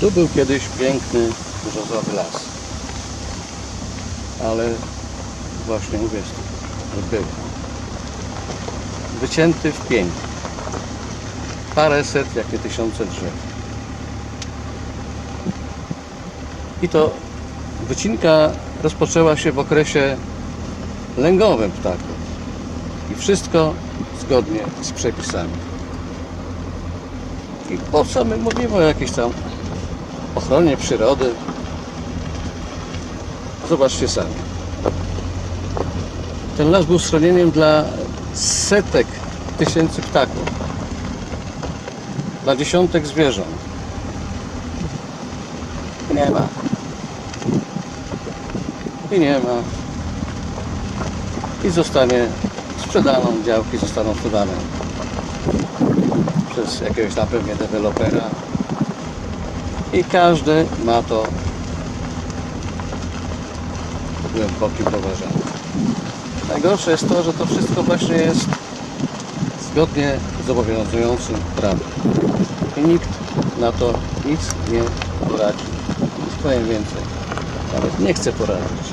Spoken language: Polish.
Tu był kiedyś piękny, brzozowy las. Ale właśnie mówię, był. Wycięty w pień. Paręset, jakie tysiące drzew. I to wycinka rozpoczęła się w okresie lęgowym ptaków. I wszystko zgodnie z przepisami. I po co my mówimy o jakiejś tam ochronie przyrody? Zobaczcie sami. Ten las był schronieniem dla setek tysięcy ptaków, dla dziesiątek zwierząt. Nie ma. I nie ma. I zostanie sprzedano, działki zostaną sprzedane przez jakiegoś tam pewnie dewelopera. I każdy ma to głębokim poważaniu. Najgorsze jest to, że to wszystko właśnie jest zgodnie z obowiązującym prawem. I nikt na to nic nie poradzi. Nic powiem więcej. Nawet nie chce poradzić.